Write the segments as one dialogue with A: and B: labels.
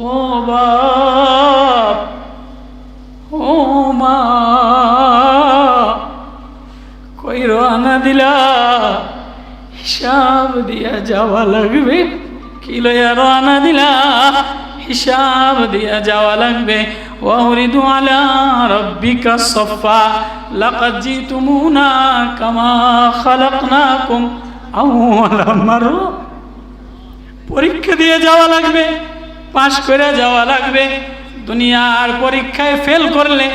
A: ও বাপ ও মা কই রানা দিলা হিসাব দিয়া যাওয়া লাগবে কি লইয়া রানা দিলা হিসাব দিয়া যাওয়া লাগবে وأورد على ربك الصفا لقد جئتمونا كما خلقناكم أول مرة পরীক্ষা দিয়ে যাওয়া লাগবে পাশ করে যাওয়া লাগবে। দুনিয়ার পরীক্ষায় ফেল করলে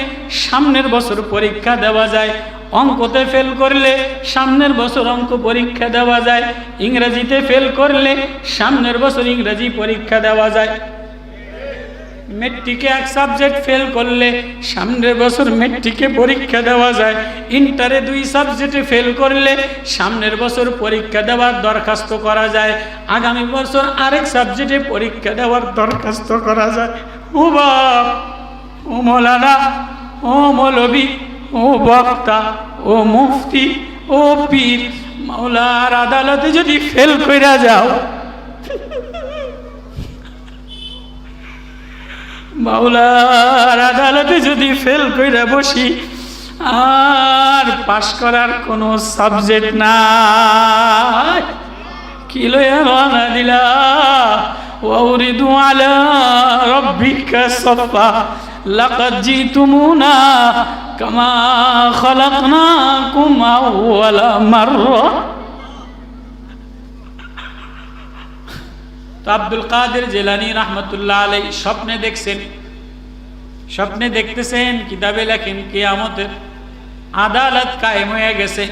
A: সামনের বছর পরীক্ষা দেওয়া যায়। অঙ্কতে ফেল করলে সামনের বছর অঙ্ক পরীক্ষা দেওয়া যায়। ইংরেজিতে ফেল করলে সামনের বছর ইংরেজি পরীক্ষা দেওয়া যায়। মেট্রিকে এক সাবজেক্ট ফেল করলে সামনের বছর মেট্রিকে পরীক্ষা দেওয়া যায়। ইন্টারে দুই সাবজেক্টে ফেল করলে সামনের বছর পরীক্ষা দেওয়ার দরখাস্ত করা যায়। আগামী বছর আরেক সাবজেক্টে পরীক্ষা দেওয়ার দরখাস্ত করা যায়। ও বাপ, ও মৌলানা, ও মৌলবী, ও বক্তা, ও মুফতি, ও পীর মাওলার আদালতে যদি ফেল কইরা যাও মাওলার আদালতে যদি ফেল কইরা বসি আর পাশ করার কোনো সাবজেক্ট নাই কি লইয়া রানা দিলা وأورد على ربك صفا لقد جئتمونا كما خلقناكم أول مرة তো আব্দুল কাদের জেলানি রহমতুল্লাহ আলাই স্বপ্নে দেখছেন। স্বপ্নে দেখতেছেন, কিতাবে লেখেন, কেয়ামতের আদালত কায়েম হয়ে গেছে।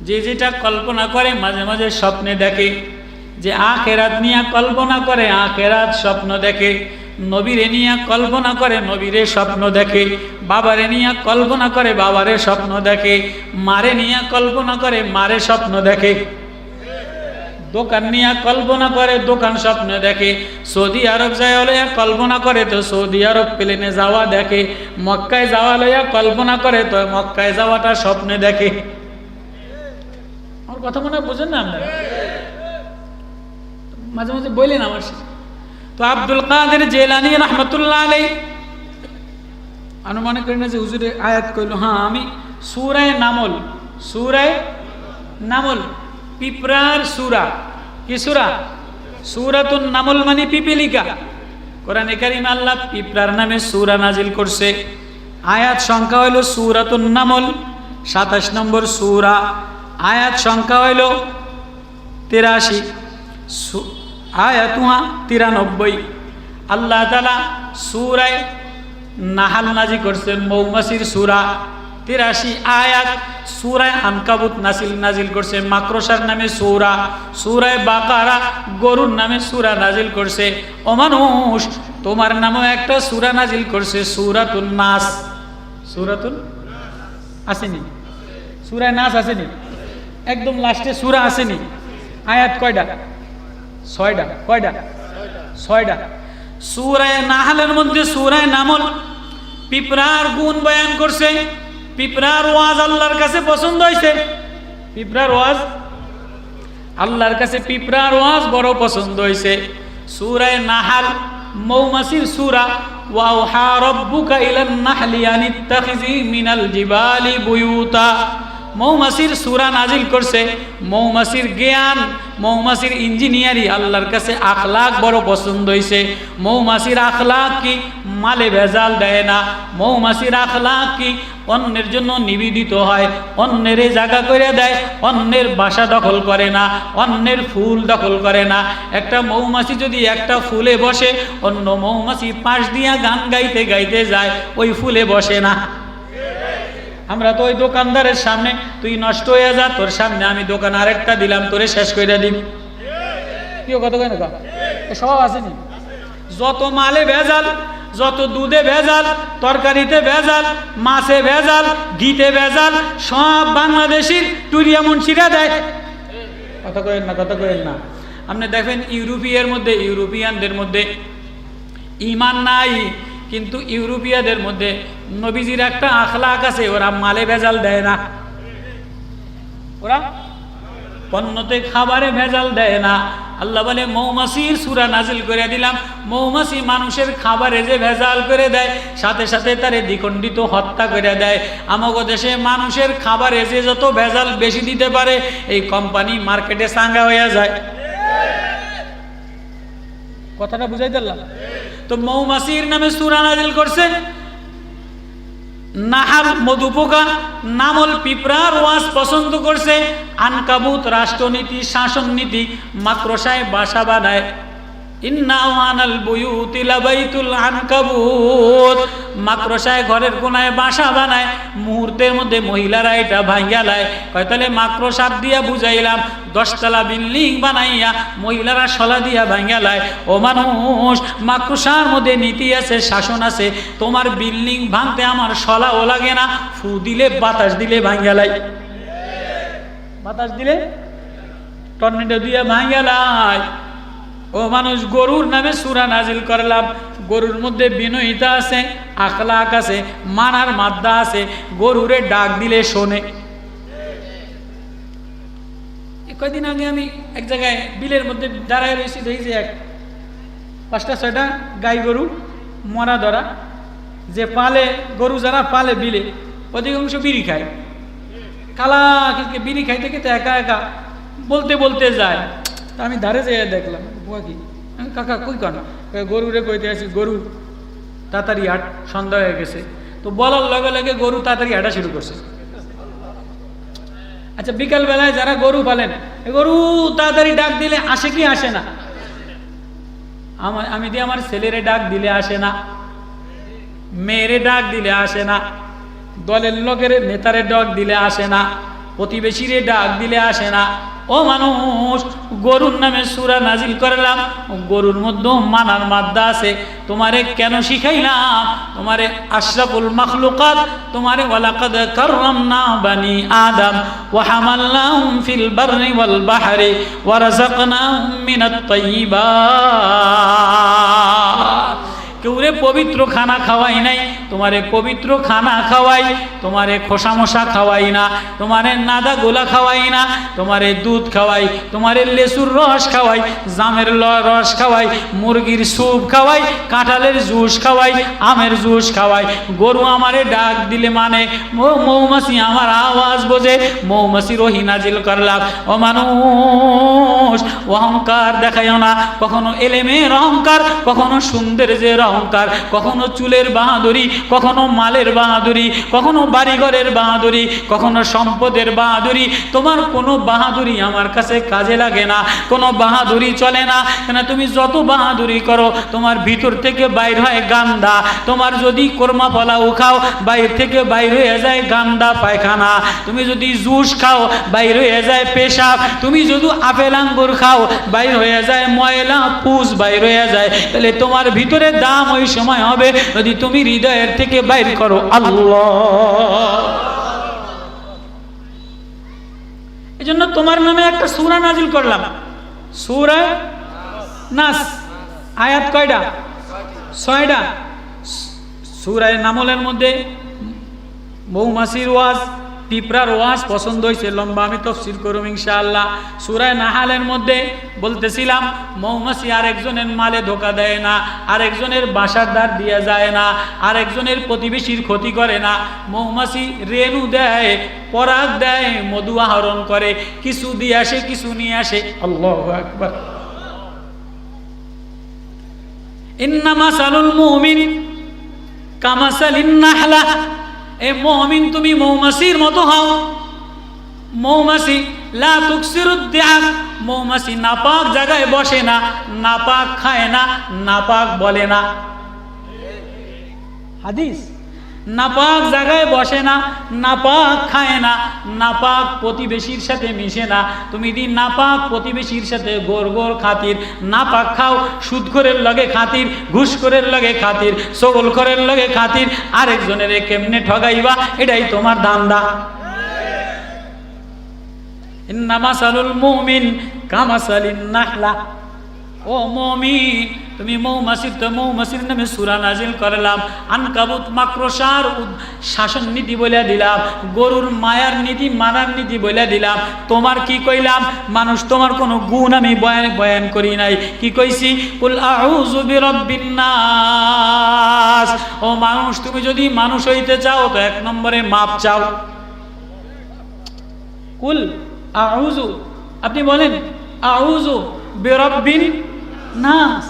A: যে যেটা কল্পনা করে, মাঝে মাঝে স্বপ্নে দেখে। যে আখেরাত নিয়ে কল্পনা করে, আখেরাত স্বপ্ন দেখে। নবীরে নিয়ে কল্পনা করে, নবীরে স্বপ্ন দেখে। বাবারে নিয়ে কল্পনা করে, বাবারে স্বপ্ন দেখে। মারে নিয়ে কল্পনা করে, মারে স্বপ্ন দেখে। দোকান নিয়ে কল্পনা করে, দোকান স্বপ্ন দেখে। সৌদি আরব যায় লইয়া কল্পনা করে তো সৌদি আরব প্লেনে যাওয়া দেখে। মক্কায় যাওয়া লইয়া কল্পনা করে তো মক্কায় যাওয়াটা স্বপ্নে দেখে। আমার কথা মনে হয় বুঝেন না আপনারা? মাঝে মাঝে বললেন আমার সাথে। তো আব্দুল কাদের জেলানি রহমতুল্লাহ আলাই আমি মনে করি না যে হুজুরে আয়াত কইল হ্যাঁ আমি সুরায় নামল সুরায় নামল। পিঁপড়ার সুরা। কি সুরা? সুরাতুন নামল মানে পিপিলিকা। কোরআনে কারিম আল্লাহ পিঁপড়ার নামে সুরা নাজিল করছে। আয়াত সংখ্যা হইল সুরাতুন নামল, সাতাশ নম্বর সুরা। আয়াত সংখ্যা হইল তিরাশি। আয়াতুহা তিরানব্বই। আল্লাহ তালা সুরায় নাহাল নাজি করছেন মৌমাসির সুরা। তিরাশি আয়াত সুরায় আনকাবুত নাসিল নাজিল করছে মাকরসার নামে সৌরা, সুরায় বাকারা গরুর নামে সুরা নাজিল করছে। অমানুষ তোমার নামও একটা সুরা নাজিল করছে, সুরাতুন নাস। সুরাতুন আসেনি? সুরায় নাস আসেনি? একদম লাস্টে সুরা আসেনি। আয়াত কয়টা? ছয়টা। কয়টা? ছয়টা। সুরায় নাহালের মধ্যে সুরায় নামল, পিঁপড়ার গুণ বয়ান করছে পিঁপড়ার ওয়াজ আল্লাহর কাছে পছন্দ হয়েছে পিঁপড়ার ওয়াজ? আল্লাহর কাছে পিঁপড়ার ওয়াজ বড় পছন্দ হয়েছে সুরায় নাহাল মৌমাসির সুরা ওয়াউহা রব্বুকা ইলান নাহলি আনিত্তাখিজি মিনাল জিবালি বুয়ুতা। মৌমাসির সুরা নাজিল করছে। মৌমাসির জ্ঞান মৌমাসির ইঞ্জিনিয়ারি আল্লাহর কাছে আখলাক বড় পছন্দ হয়েছে মৌমাসির আখলাক কি মালে ভেজাল দেয় না? মৌমাসির আখলাক কি অন্যের জন্য নিবেদিত হয়? অন্যের জায়গা করে দেয়, অন্যের বাসা দখল করে না, অন্যের ফুল দখল করে না। একটা মৌমাছি যদি একটা ফুলে বসে, অন্য মৌমাছি পাশ দিয়া গান গাইতে গাইতে যায়, ওই ফুলে বসে না। আমরা তো ওই দোকানদারের সামনে, তুই নষ্ট হয়ে যা, তোর সামনে আমি দোকান আরেকটা দিলাম, তোরে শেষ করে দিন কেউ কত কেন সব আসেনি যত মালে ভেজাল, যত দুধে ভেজাল, তরকারিতে ভেজাল, মাছে ভেজাল, ঘিতে ভেজাল, সব বাংলাদেশির টুরিয়া মুন্সিরা দেয়। কথা করেন না, কথা করেন না। আপনি দেখেন ইউরোপিয়ার মধ্যে, ইউরোপিয়ানদের মধ্যে ইমান নাই কিন্তু ইউরোপিয়াদের মধ্যে নবীজির একটা আখলাক আছে, ওরা মালে ভেজাল দেয় না। ওরা পণ্যতে খাবারে ভেজাল দেয় না। আল্লাহ বলে, মৌমাছির সুরা নাজিল করে দিলাম। মৌমাছি মানুষের খাবারে যে ভেজাল করে দেয়, সাথে সাথে তারে দ্বিখণ্ডিত হত্যা করে দেয়। আমাগো দেশে মানুষের খাবারে যে যত ভেজাল বেশি দিতে পারে, এই কোম্পানি মার্কেটে সাঙ্গা হয়ে যায়। কথাটা বুঝাই দিলাম তো মৌমাসির নামে সুরা নাজিল করছে। নাহাল মধুপোকা নামল পিঁপড়ার ওয়াজ পছন্দ করছে। আনকাবুত রাষ্ট্রনীতি শাসন নীতি মাকড়সায় বাসা বানায়। লাবাইতুল আনকাবুত। মাকড়সায় ঘরের কোনায় বাসা বানায়, মুহূর্তের মধ্যে মহিলারা এটা ভাঙ্গা লায়। কয়, তাহলে মাকড়সার দিয়া বুঝাইলাম, দশতলা বিল্ডিং বানাইয়া মহিলারা সলা দিয়া ভাঙ্গা লায়। ও মানুষ, মাকড়সার মধ্যে নীতি আছে, শাসন আছে, তোমার বিল্ডিং ভাঙতে আমার সলাও লাগে না, ফু দিলে বাতাস দিলে ভাঙ্গা লাই বাতাস দিলে টর্নেডো দিয়ে ভাঙ্গা লাই ও মানুষ, গরুর নামে সুরা নাজিল করলাম। গরুর মধ্যে বিনয়িতা আছে আখলাক আছে, মানার মাদ্দা আছে, গরুরে ডাক দিলে শোনে। কয়দিন আগে আমি এক জায়গায় বিলের মধ্যে দাঁড়ায় রয়েছি, দেখি যে এক পাঁচটা, ছয়টা গাই গরু মরা ধরা। যে পালে গরু যারা পালে বিলে, অধিকাংশ বিড়ি খায়। কালা বিড়ি খাইতে খেতে একা একা বলতে বলতে যায়। তা আমি ধারে যেয়ে দেখলাম, বুয়া কি? কাকা, কই কন? গরুরে কইতে আছি গরু তাড়াতাড়ি হাট সন্ধ্যা হয়ে গেছে। তো বলার লগে লগে গরু তাড়াতাড়ি হাঁটা শুরু করছে। আচ্ছা বিকাল বেলায় যারা গরু পালেন গরু তাড়াতাড়ি ডাক দিলে আসে কি আসে না? আমার আমি দিয়ে আমার ছেলেরে ডাক দিলে আসে না। মেয়েরে ডাক দিলে আসে না। দলের লোকের নেতারে ডাক দিলে আসে না। প্রতিবেশীরে ডাক দিলে আসে না। ও মানুষ, গরুর নামে সুরা নাজিল করলাম, গরুর মধ্যে মানার মাদ্দা আছে। তোমারে কেন শিখাইলাম? তোমারে আশরাফুল মখলুকাত, তোমারে ওয়ালাকাদ কাররামনা বানি আদম, ওয়া ফিল বাররি ওয়াল বাহরি, ওয়া রাযাকনাহুম মিনাত তাইয়্যিবাত কেউরে পবিত্র খানা খাওয়াই নাই, তোমারে পবিত্র খানা খাওয়াই, তোমারে খোসা মশা খাওয়াই না, তোমারে নাদা গোলা খাওয়াই না, তোমারে দুধ খাওয়াই, তোমারে লেসুর রস খাওয়াই, জামের রস খাওয়াই, মুরগির স্যুপ খাওয়াই, কাঁঠালের জুস খাওয়াই, আমের জুস খাওয়াই। গরু আমারে ডাক দিলে মানে মৌমাছি আমার আওয়াজ বোঝে, মৌমাছি রহি নাজিল করলাম ও মানুষ, অহংকার দেখাইও না, কখনো এলেমের অহংকার, কখনো সৌন্দর্যের অহংকার কখনো চুলের বাহাদুরি, কখনো মালের বাহাদুরি, কখনো বাড়িঘরের বাহাদুরি, কখনো সম্পদের বাহাদুরি। তোমার কোনো বাহাদুরি আমার কাছে কাজে লাগে না, কোনো বাহাদুরি চলে না। কেন তুমি যত বাহাদুরি করো, তোমার ভিতর থেকে বাইর হয় গান্দা। তোমার যদি কোরমা পোলাও খাও, বাইর থেকে বাইর হয়ে যায় গান্দা পায়খানা। তুমি যদি জুস খাও, বাইর হয়ে যায় পেশাব। তুমি যদি আপেল আঙ্গুর খাও, বাইর হয়ে যায় ময়লা পুষ বাইর হয়ে যায়। তাহলে তোমার ভিতরে দাম সময় হবে যদি তুমি হৃদয়ের থেকে বাইর করো আল্লাহ। এই জন্য তোমার নামে একটা সুরা নাজিল করলাম। সুরা নাস। আয়াত কয়টা? ছয়টা। সুরায় নামলের মধ্যে মৌমাছির ওয়াজ পিঁপড়ার ওয়াজ পছন্দ হয়েছে, লম্বা আমি তফসিল করুম ইনশাআল্লাহ। সুরায় নাহালের মধ্যে বলতেছিলাম, মৌমাছি আরেকজনের মালে ধোকা দেয় না, আরেকজনের বাসার দ্বার দিয়ে যায় না, আরেকজনের প্রতিবেশীর ক্ষতি করে না। মৌমাছি রেণু দেয়, পরাগ দেয়, মধু আহরণ করে। কিছু দিয়ে আসে, কিছু নিয়ে আসে। আল্লাহ আকবার। ইন্নামা সালুল মুমিন কামাসালিন নাহলা। এ মহমিন তুমি মৌমাসির মতো হও। মৌমাসি লা তুকসিরুদ্দিআক মৌমাছি নাপাক জায়গায় বসে না, নাপাক খায় না, নাপাক বলে না। হাদিস? নাপাক জায়গায় বসে না, নাপাক খায় না, নাপাক প্রতিবেশীর সাথে মিশে না। তুমি যদি নাপাক প্রতিবেশীর সাথে গোর গোর খাতির, নাপাক খাও, সুদ সুদখোরের লগে খাতির ঘুষখোরের লগে খাতির সগলখোরের লগে খাতির, আরেকজনের কেমনে ঠগাইবা, এটাই তোমার ধান্দা। ইন্নামাসালুল মুমিন কামাসালিন নাহলা। ও মমিন, তুমি মৌমাছির, তো মৌমাছির নামে সুরা নাজিল করলাম। আনকাবুত মাক্রসার শাসন নীতি বলে দিলাম, গরুর মায়ার নীতি, মানার নীতি বলে দিলাম। তোমার কি কইলাম? মানুষ তোমার কোনো গুণ আমি বয়ান বয়ান করি নাই। কি কইছি? কুল নাস। ও মানুষ, তুমি যদি মানুষ হইতে চাও, তো এক নম্বরে মাপ চাও। কুল আউযু, আপনি বলেন, আউযু বিরাব্বিন নাস।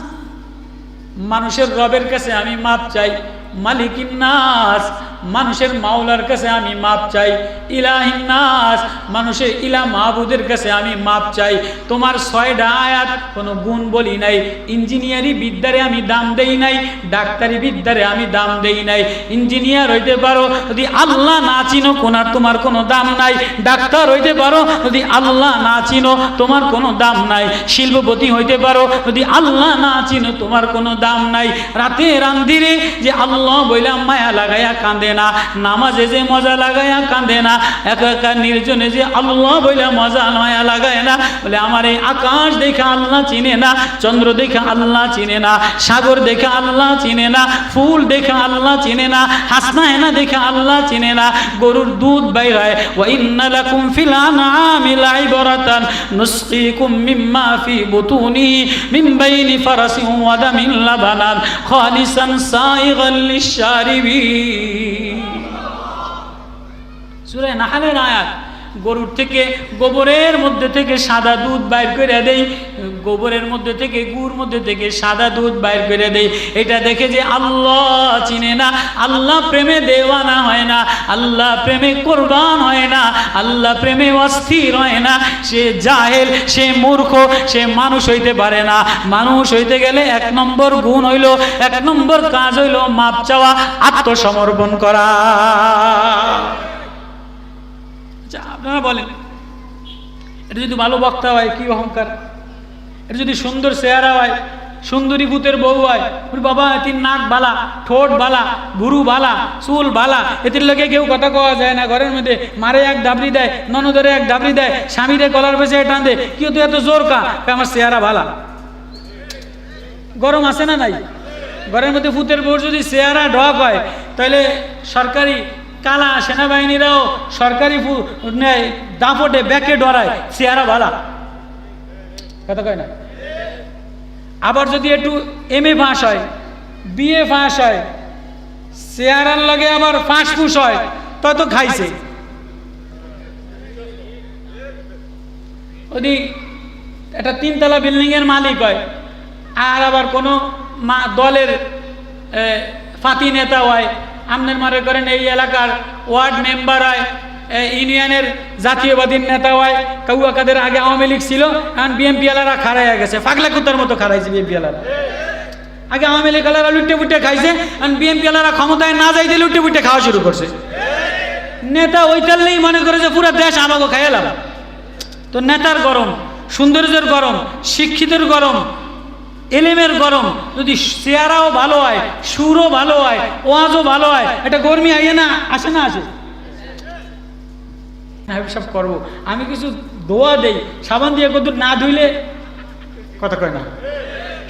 A: মানুষের রবের কাছে আমি মাপ চাই। মালিকিন নাস মানুষের মাওলার কাছে আমি মাপ চাই। ইলাহিন নাস, মানুষের ইলা মাহবুদের কাছে আমি মাপ চাই। তোমার ছয়টা আয়াত কোনো গুণ বলি নাই। ইঞ্জিনিয়ারি বিদ্যারে আমি দাম দেই নাই, ডাক্তারি বিদ্যারে আমি দাম দেই নাই। ইঞ্জিনিয়ার হইতে পারো যদি আল্লাহ না চিনো, কোনার তোমার কোনো দাম নাই। ডাক্তার হইতে পারো যদি আল্লাহ না চিনো, তোমার কোনো দাম নাই। শিল্পপতি হইতে পারো যদি আল্লাহ না চিনো, তোমার কোনো দাম নাই। রাতে রান্দিরে যে আল্লাহ বইলা মায়া লাগাইয়া কাঁদে না নামাজে যে মজা লাগাইয়া কাঁদে না একা একা নির্জনে যে আল্লাহ বলে মজা নয়া লাগায় না বলে আমার এই আকাশ দেখে আল্লাহ চিনে না চন্দ্র দেখে আল্লাহ চিনে না সাগর দেখে আল্লাহ চিনে না ফুল দেখে আল্লাহ চিনে না হাসনা হেনা দেখে আল্লাহ চিনে না গরুর দুধ বাইর হয় ওয়া ইন্না লাকুম ফিল আনআমি লাইবরাতান, নুসকিকুম মিম্মা ফি বুতুনি, মিন বাইনি ফারাসিন ওয়া দামিন লাবানান, খালিসান সাইগান লিশারিবিন সূরা নাহালের আয়াত, গরুর থেকে গোবরের মধ্যে থেকে সাদা দুধ বাইর করে দেই, গোবরের মধ্যে থেকে গুড় মধ্যে থেকে সাদা দুধ বাইর করে দেই। এটা দেখে যে আল্লাহ চিনে না, আল্লাহ প্রেমে দেওয়ানা হয় না, আল্লাহ প্রেমে কোরবান হয় না, আল্লাহ প্রেমে অস্থির হয় না। সে জাহেল, সে মূর্খ, সে মানুষ হইতে পারে না। মানুষ হইতে গেলে এক নম্বর গুণ হইল, এক নম্বর কাজ হইল মাপ চাওয়া, আত্মসমর্পণ করা। আচ্ছা আপনারা বলেন। এটা যদি ভালো বক্তা হয়, কি অহংকার? এটা যদি সুন্দর চেহারা হয়, সুন্দরী ভূতের বউ হয় বাবা তিন নাক বালা, ঠোঁট বালা ভুরু বালা, চুল বালা এটির লোকে কেউ কথা কওয়া যায় না। ঘরের মধ্যে মারে এক ডাবরি দেয়, ননদরে এক ডাবরি দেয়, স্বামীরে গলার পেছে টান দেয় কেউ তো এত জোর কা? আমার চেহারা ভালা গরম আছে না নাই? ঘরের মধ্যে ভূতের বউর যদি চেহারা ঢক হয় তাহলে সরকারি কালা সেনাবাহিনীরাও সরকারি দাপটে ব্যাকে ডরায়, চেহারা ভালা। কথা কয় না? আবার যদি একটু এম এ ফাঁস হয় বিএ ফাঁস হয়, চেহারার লগে আবার ফাঁস ফুস হয়, তত খাইছে। যদি একটা তিনতলা বিল্ডিং এর মালিক হয়, আর আবার কোনো মা- দলের ফাতি নেতা হয় আমনের মনে করেন এই এলাকার ওয়ার্ড মেম্বার হয় ইউনিয়নের জাতীয়বাদীর নেতা হয়। কাউয়া কাদের আগে আওয়ামী লীগ ছিল, এখন বিএমপি এলারা খারাইয়া গেছে ফাগলা কুত্তার মতো খারাইছে বিএমপি এলারা আগে আওয়ামী লীগ এলারা লুটে পুটে খাইছে, এখন বিএমপি এলারা ক্ষমতায় না যাইতে লুটে পুটে খাওয়া শুরু করছে। নেতা ওইটালেই মনে করে যে পুরো দেশ আমাকে খাইলাম তো নেতার গরম, সৌন্দর্যের গরম, শিক্ষিতের গরম এলেমের গরম। যদি চেহারাও ভালো হয়, সুরও ভালো হয়, ওয়াজও ভালো হয়, এটা গরমি আইয়ে না, আসে না আসে? হ্যাঁ সব করব। আমি কিছু দোয়া দেই। সাবান দিয়ে কদ্দুর না ধুইলে কথা কয় না।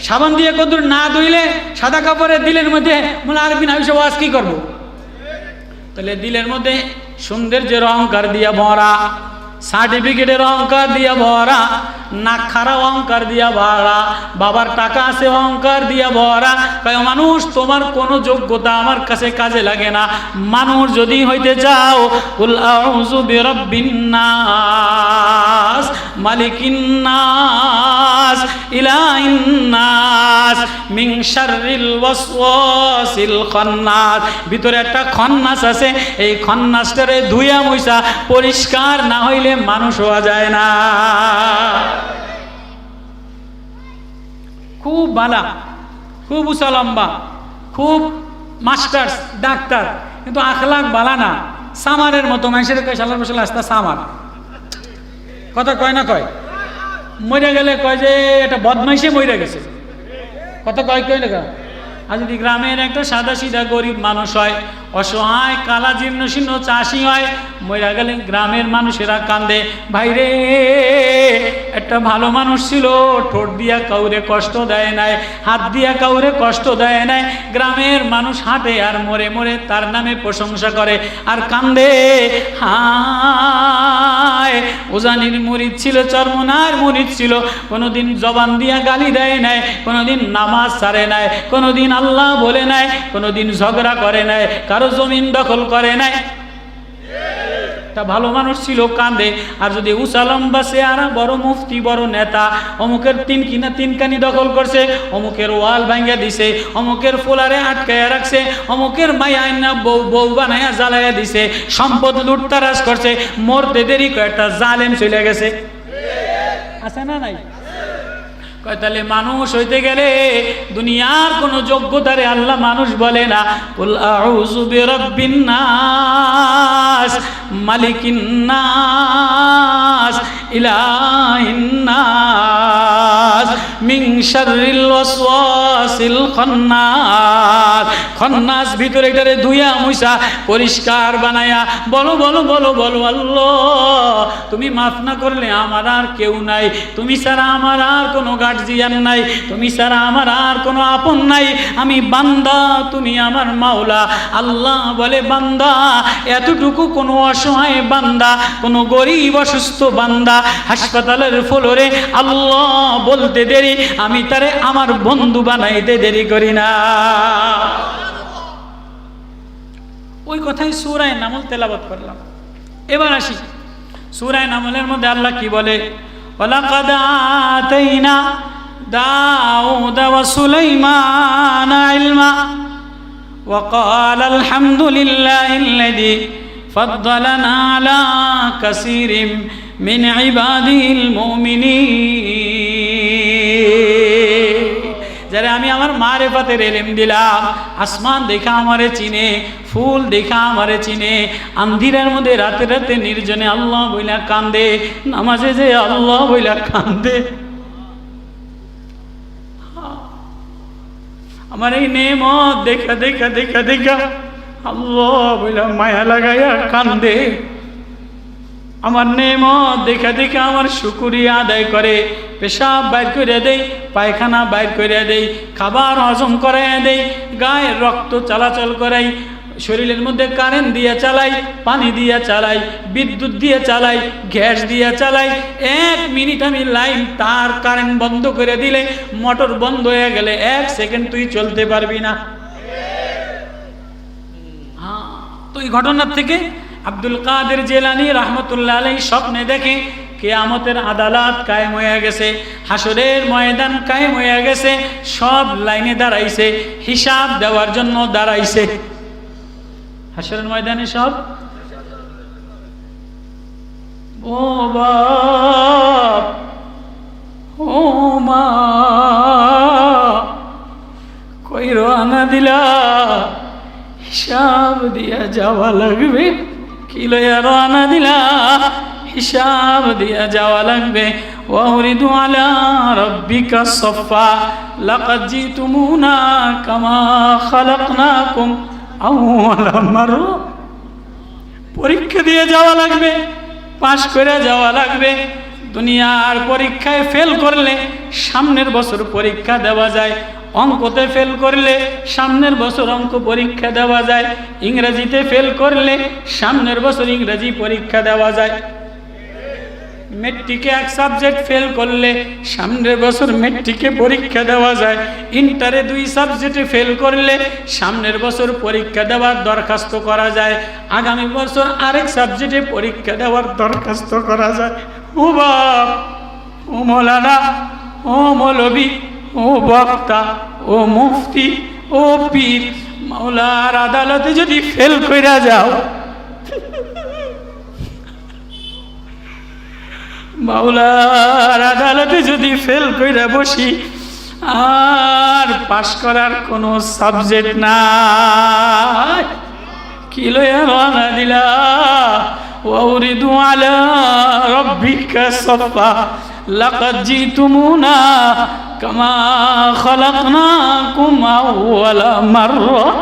A: সাবান দিয়ে কদ্দুর না ধুইলে সাদা কাপড়ের দিলের মধ্যে মানে আর বিন আমি সব ওয়াজ কি করব? তাহলে দিলের মধ্যে সৌন্দর্যের অহংকার দিয়া ভরা। সার্টিফিকেটের অহংকার দিয়া ভরা, নাক খারা অহংকার দিয়া ভরা, বাবার টাকা আছে অহংকার দিয়া ভরা। কয়, মানুষ, তোমার কোনো যোগ্যতা আমার কাছে কাজে লাগে না। মানুষ যদি হইতে যাও কুল আউযু বিরাব্বিন নাস, মালিকিন নাস ইলাহিন নাস, মিন শাররিল ওয়াসওয়াসিল খান্নাস। ভিতরে একটা খন্নাস আছে, এই খন্নাসটারে ধুইয়া মুইসা, পরিষ্কার না হইলে মানুষ হওয়া যায় না। খুব বালা, খুব উঁচা লম্বা, খুব মাস্টার্স, ডাক্তার, কিন্তু আখলাক বালা না। সামারের মতো, মানুষের কয়, সালার বসে আস্তা সামার। কথা কয় না কয়? মরে গেলে কয় যে এটা বদমাইশে মরে গেছে। কথা কয় কয় না কয়? আর যদি গ্রামের একটা সাদা সিধা গরিব মানুষ হয় অসহায় কালা জীর্ণ শীর্ণ চাষি হয় মরা গেলে গ্রামের মানুষেরা কান্দে। ভাইরে, একটা ভালো মানুষ ছিল, ঠোঁট দিয়া কাউরে কষ্ট দেয় নাই, হাত দিয়া কাউরে কষ্ট দেয় নাই। গ্রামের মানুষ হাঁটে আর মরে মরে তার নামে প্রশংসা করে আর কান্দে। হায়, উজানির মুরিদ ছিল, চর্মনার মুরিদ ছিল, কোনোদিন জবান দিয়া গালি দেয় নাই, কোনোদিন নামাজ ছাড়ে নাই, কোনোদিন আল্লাহ বলে নাই, কোনোদিন ঝগড়া করে নাই। কারও জমিন দখল করে নাই। ভালো মানুষ ছিল কান্দে আর যদি উসালম বা চেয়ারা বড় মুফতি, বড় নেতা, অমুকের তিন কিনা দখল করছে, অমুকের ওয়াল ভাঙ্গা দিছে, অমুকের ফোলারে আটকায়া রাখছে, অমুকের মাই বউ বউ বানায়া জ্বালাইয়া দিছে, সম্পদ লুটতারাজ করছে, মরতে দেরি কয়েকটা জালেম চলে গেছে। আছে না নাই? কয় তাহলে মানুষ হইতে গেলে দুনিয়ার কোনো যোগ্যতারে আল্লাহ মানুষ বলে না। কুল নাস ভিতরে পরিষ্কার বানায়া বলো বলো বলো বলো, আল্লাহ, তুমি মাফ না করলে আমার আর কেউ নাই, তুমি ছাড়া আমার আর কোনো গার্জিয়ান নাই, তুমি ছাড়া আমার আর কোনো আপন নাই, আমি বান্দা, তুমি আমার মাওলা, আল্লাহ বলে বান্দা, এতটুকু কোনো অসহায় বান্দা, কোনো গরিব অসুস্থ বান্দা হাসপাতালের ফলোরে আল্লাহ বলতে দেরি আমি তারে আমার বন্ধু বানাইতে দেরি করি না ওই কথাই সুরায় নামল তেলাবত করলাম এবার আসি সুরায় নামলের মধ্যে আল্লাহ কি বলে ওলাকাদ আতাইনা দাউদ ওয়া সুলাইমান ইলমা وقال الحمد لله الذي فضلنا على كثير من عباده المؤمنين যারা আমি আমার মারেফাতের এলেম দিলাম আসমান দেখা আমারে চিনে ফুল দেখা আমারে চিনে আন্ধিরের মধ্যে রাতে রাতে নির্জনে আল্লাহ বইলা কান্দে নামাজে যে আল্লাহ বইলা কান্দে আমার এই নেমত দেখা দেখা দেখা দেখা আল্লাহ মায়া লাগাইয়া কান্দে। আমার নেমত দেখা দেখে আমার শুকুরিয়া আদায় করে। পেশাব বাইর করে দেই, পায়খানা বাইর করে দেই, খাবার হজম করাইয়া দেই, গায়ের রক্ত চলাচল করাই, শরীরের মধ্যে কারেন্ট দিয়ে চালাই, পানি দিয়ে চালাই, বিদ্যুৎ দিয়ে চালাই, গ্যাস দিয়ে চালাই। এক মিনিট আমি লাইন তার কারেন্ট বন্ধ করে দিলে মোটর বন্ধ হয়ে গেলে এক সেকেন্ড তুই চলতে পারবি না হ্যাঁ, তো এই ঘটনার থেকে আব্দুল কাদের জেলানি রহমতুল্লাহ আলাই স্বপ্নে দেখে, কেয়ামতের আদালত কায়েম হয়ে গেছে হাসরের ময়দান কায়েম হয়ে গেছে, সব লাইনে দাঁড়াইছে, হিসাব দেওয়ার জন্য দাঁড়াইছে। হাসরের ময়দানে সব? ও মা কই রানা দিলা। হিসাব দিয়া যাওয়া লাগবে। কি লইয়া রানা দিলা, হিসাব দিয়া যাওয়া লাগবে। ওয়াউরিদু আলা রাব্বিকা সাফা, লাকাদ জিতুমুনা কামা খালাকনাকুম আউওয়ালা মাররা পরীক্ষা দিয়ে যাওয়া লাগবে, পাশ করে যাওয়া লাগবে। দুনিয়ার পরীক্ষায় ফেল করলে সামনের বছর পরীক্ষা দেওয়া যায়। অঙ্কতে ফেল করলে সামনের বছর অঙ্ক পরীক্ষা দেওয়া যায়। ইংরেজিতে ফেল করলে সামনের বছর ইংরেজি পরীক্ষা দেওয়া যায়। মেট্রিকে এক সাবজেক্ট ফেল করলে সামনের বছর মেট্রিকে পরীক্ষা দেওয়া যায়। ইন্টারে দুই সাবজেক্টে ফেল করলে সামনের বছর পরীক্ষা দেওয়ার দরখাস্ত করা যায়। আগামী বছর আরেক সাবজেক্টে পরীক্ষা দেওয়ার দরখাস্ত করা যায়। ও বাপ, ও মৌলানা, ও মৌলবী ও বক্তা ও মুফতি ও পীর মাওলার আদালতে যদি ফেল কইরা যাও মাওলার আদালতে যদি ফেল কইরা বসি আর পাশ করার কোনো সাবজেক্ট নাই কি লইয়া রানা দিলা وأورد على ربك صفا لقد جئتمونا كما خلقناكم أول مرة